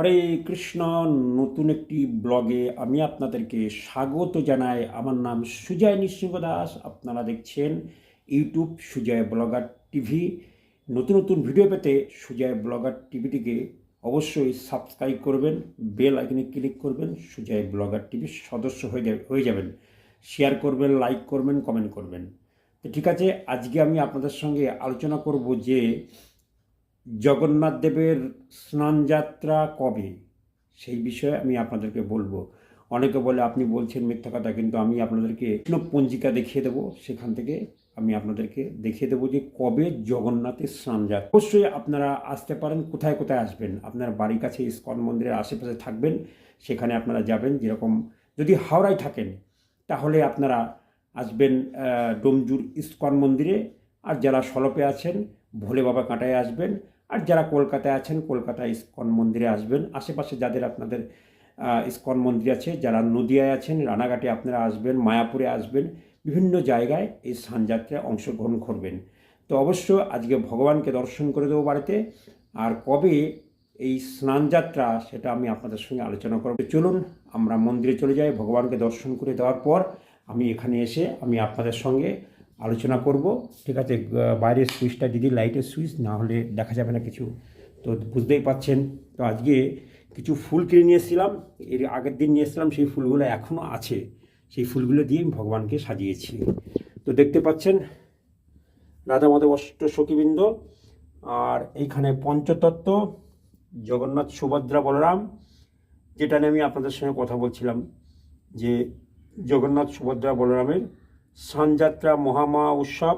হরে কৃষ্ণ, নতুন একটি ব্লগে আমি আপনাদেরকে স্বাগত জানাই। আমার নাম সুজয় নৃসিংহ দাস, আপনারা দেখছেন ইউটিউব সুজয় ব্লগার টিভি। নতুন নতুন ভিডিও পেতে সুজয় ব্লগার টিভিটিকে অবশ্যই সাবস্ক্রাইব করবেন, বেল আইকনে ক্লিক করবেন, সুজয় ব্লগার টিভির সদস্য হয়ে হয়ে যাবেন। শেয়ার করবেন, লাইক করবেন, কমেন্ট করবেন। তো ঠিক আছে, আজকে আমি আপনাদের সঙ্গে আলোচনা করব যে জগন্নাথ দেবের স্নানযাত্রা কবে? সেই বিষয়ে আমি আপনাদেরকে বলব। অনেকে বলে, আপনি বলছেন মিথ্যা কথা, কিন্তু আমি আপনাদেরকে পঞ্জিকা দেখিয়ে দেবো। সেখান থেকে আমি আপনাদেরকে দেখিয়ে দেবো যে কবে জগন্নাথের স্নানযাত্রা অবশ্যই আপনারা আসতে পারেন। কোথায় কোথায় আসবেন? আপনার বাড়ির কাছে ইস্কন মন্দিরের আশেপাশে থাকবেন। সেখানে আপনারা যাবেন যেরকম। যদি হাওড়ায় থাকেন, তাহলে আপনারা আসবেন ডোমজুর ইস্কন মন্দিরে। আর যারা সলপে আছেন, ভোলে বাবা কাঁটায় আসবেন। আর যারা কলকাতায় আছেন, কলকাতায় ইস্কন মন্দিরে আসবেন। আশেপাশে যাদের আপনাদের ইস্কন মন্দির আছে, যারা নদিয়ায় আছেন, রানাঘাটে আপনারা আসবেন, মায়াপুরে আসবেন, বিভিন্ন জায়গায় এই স্নানযাত্রায় অংশগ্রহণ করবেন। তো অবশ্য আজকে ভগবানকে দর্শন করে দেবো বাড়িতে। আর কবে এই স্নানযাত্রা সেটা আমি আপনাদের সঙ্গে আলোচনা করব। চলুন, আমরা মন্দিরে চলে যাই। ভগবানকে দর্শন করে দেওয়ার পর আমি এখানে এসে আমি আপনাদের সঙ্গে আলোচনা করব। ঠিক আছে বাইরের সুইচটা দিদি লাইটের সুইচ, না হলে দেখা যাবে না কিছু। তো বুঝতেই পাচ্ছেন, তো আজকে কিছু ফুল কিনে নিয়ে এসেছিলাম। এর আগের দিন নিয়ে এসেছিলাম, সেই ফুলগুলো এখনও আছে। সেই ফুলগুলো দিয়ে আমি ভগবানকে সাজিয়েছি। তো দেখতে পাচ্ছেন, রাধা মাধব অষ্ট সখীবৃন্দ, আর এইখানে পঞ্চতত্ত্ব, জগন্নাথ সুভদ্রা বলরাম, যেটা নিয়ে আমি আপনাদের সঙ্গে কথা বলছিলাম, যে জগন্নাথ সুভদ্রা বলরামের স্নানযাত্রা মহামা উৎসব,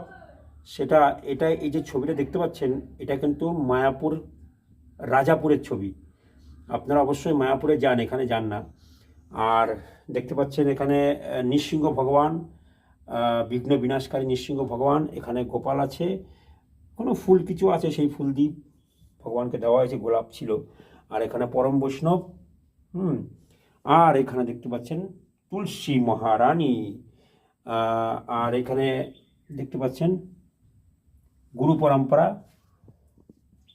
সেটা, এটা এই যে ছবিটা দেখতে পাচ্ছেন, এটা কিন্তু মায়াপুর, রাজাপুরের ছবি। আপনারা অবশ্যই মায়াপুরে যান, এখানে যান না। আর দেখতে পাচ্ছেন এখানে নৃসিংহ ভগবান বিঘ্ন বিনাশকারী নৃসিংহ ভগবান, এখানে গোপাল আছে। কোনো ফুল কিছু আছে সেই ফুল দ্বীপ ভগবানকে দেওয়া হয়েছে, গোলাপ ছিল। আর এখানে পরম বৈষ্ণব, হুম। আর এখানে দেখতে পাচ্ছেন তুলসী মহারানী। আর এখানে দেখতে পাচ্ছেন গুরু পরম্পরা,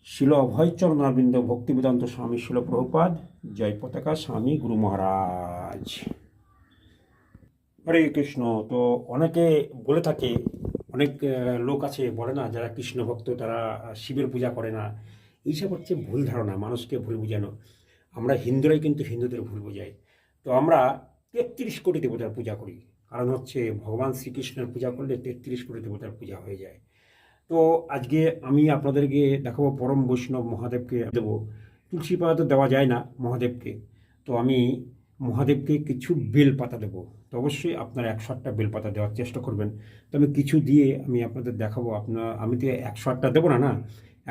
শিল অভয়চরণ অরবিন্দ ভক্তিবেদান্ত স্বামী শিল প্রভুপাদ, জয় পতাকা স্বামী গুরু মহারাজ। হরে কৃষ্ণ। তো অনেকে বলে থাকে, অনেক লোক আছে বলে না, যারা কৃষ্ণ ভক্ত, তারা শিবের পূজা করে না। এইসব হচ্ছে ভুল ধারণা, মানুষকে ভুল বোঝানো। আমরা হিন্দুরাই কিন্তু হিন্দুদের ভুল বোঝাই। তো আমরা তেত্রিশ কোটি দেবতার পূজা করি। কারণ হচ্ছে ভগবান শ্রীকৃষ্ণের পূজা করলে তেত্রিশ কোটি দেবতার পূজা হয়ে যায়। তো আজকে আমি আপনাদেরকে দেখাবো পরম বৈষ্ণব মহাদেবকে দেবো। তুলসী পাতা তো দেওয়া যায় না মহাদেবকে। তো আমি মহাদেবকে কিছু বেল পাতা দেবো। তো অবশ্যই আপনারা একশো আটটা বেল পাতা দেওয়ার চেষ্টা করবেন। তো আমি কিছু দিয়ে আমি আপনাদের দেখাবো। আপনার আমি তো একশো আটটা দেবো না না?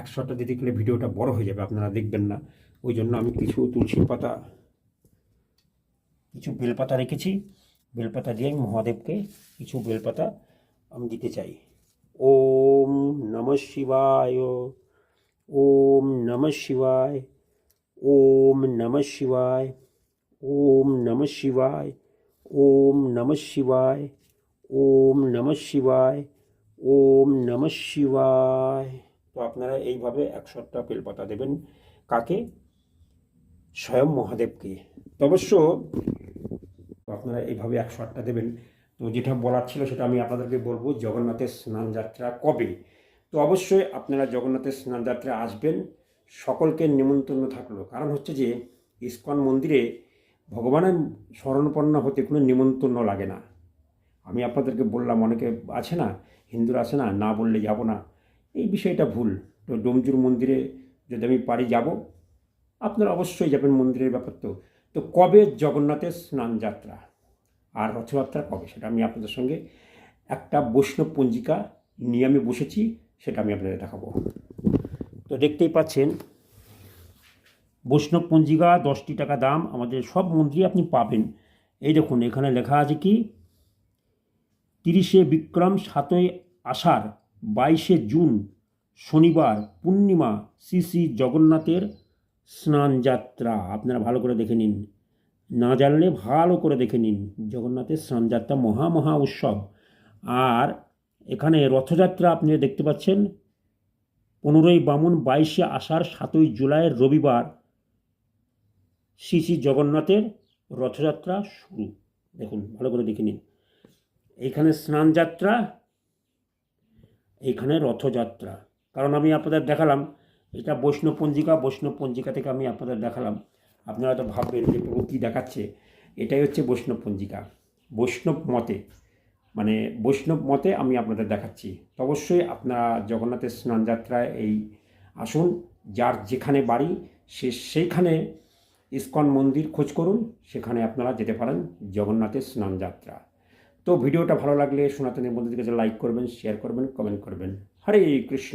একশো আটটা দিতে গেলে ভিডিওটা বড় হয়ে যাবে, আপনারা দেখবেন না। ওই জন্য আমি কিছু তুলসী পাতা, কিছু বেলপাতা রেখেছি। বেলপাতা দিয়ে আমি মহাদেবকে কিছু বেলপাতা আমি দিতে চাই। ওম নমঃ শিবায়, ওম নমঃ শিবায়, ওম নমঃ শিবায়, ওম নমঃ শিবায়, ওম নমঃ শিবায়, ওম নমঃ শিবায়, ওম নমঃ শিবায়। তো আপনারা এইভাবে একশোটা বেলপাতা দেবেন কাকে? স্বয়ং মহাদেবকে। অবশ্য আপনারা এইভাবে একশো আটটা দেবেন। তো যেটা বলার ছিল সেটা আমি আপনাদেরকে বলব, জগন্নাথের স্নান যাত্রা কবে? তো অবশ্যই আপনারা জগন্নাথের স্নানযাত্রা আসবেন। সকলকে নিমন্ত্রণ থাকল। কারণ হচ্ছে যে, ইস্কন মন্দিরে ভগবানের শরণপন্ন হতে কোনো নিমন্ত্রণ লাগে না। আমি আপনাদেরকে বললাম, অনেকে আছে না, হিন্দুরা আছে না না বললে যাব না। এই বিষয়টা ভুল। তো ডোমজুর মন্দিরে যদি আমি পারি যাব, আপনারা অবশ্যই যাবেন মন্দিরের ব্যাপার তো। তো কবে জগন্নাথের স্নান যাত্রা? আর রথযাত্রা কবে? সেটা আমি আপনাদের সঙ্গে একটা বৈষ্ণব পঞ্জিকা নিয়ে আমি বসেছি, সেটা আমি আপনাদের দেখাবো। তো দেখতেই পাচ্ছেন, বৈষ্ণব পঞ্জিকা, দশটি টাকা দাম, আমাদের সব মন্দিরে আপনি পাবেন। এই দেখুন, এখানে লেখা আছে কি? তিরিশে বিক্রম, সাতই আষাঢ়, বাইশে জুন, শনিবার, পূর্ণিমা, শ্রী শ্রী জগন্নাথের স্নানযাত্রা। আপনারা ভালো করে দেখে নিন। না জানলে ভালো করে দেখে নিন। জগন্নাথের স্নানযাত্রা মহা মহা উৎসব। আর এখানে রথযাত্রা আপনি দেখতে পাচ্ছেন। পনেরোই বামুন বাইশে আষাঢ় সাতই জুলাইয়ের রবিবার শ্রী শ্রী জগন্নাথের রথযাত্রা শুরু। দেখুন, ভালো করে দেখে নিন। এইখানে স্নানযাত্রা এইখানে রথযাত্রা। কারণ আমি আপনাদের দেখালাম, এটা বৈষ্ণব পঞ্জিকা বৈষ্ণব পঞ্জিকা থেকে আমি আপনাদের দেখালাম। আপনারা তো ভাববেন যে প্রভু কী দেখাচ্ছে? এটাই হচ্ছে বৈষ্ণব পঞ্জিকা। বৈষ্ণব মতে মানে বৈষ্ণব মতে আমি আপনাদের দেখাচ্ছি। অবশ্যই আপনারা জগন্নাথের স্নানযাত্রায় এই আসুন, যার যেখানে বাড়ি, সে সেইখানে ইস্কন মন্দির খোঁজ করুন, সেখানে আপনারা যেতে পারেন জগন্নাথের স্নানযাত্রা। তো ভিডিওটা ভালো লাগলে সনাতনের বন্ধুদের কাছে লাইক করবেন, শেয়ার করবেন, কমেন্ট করবেন। হরে কৃষ্ণ।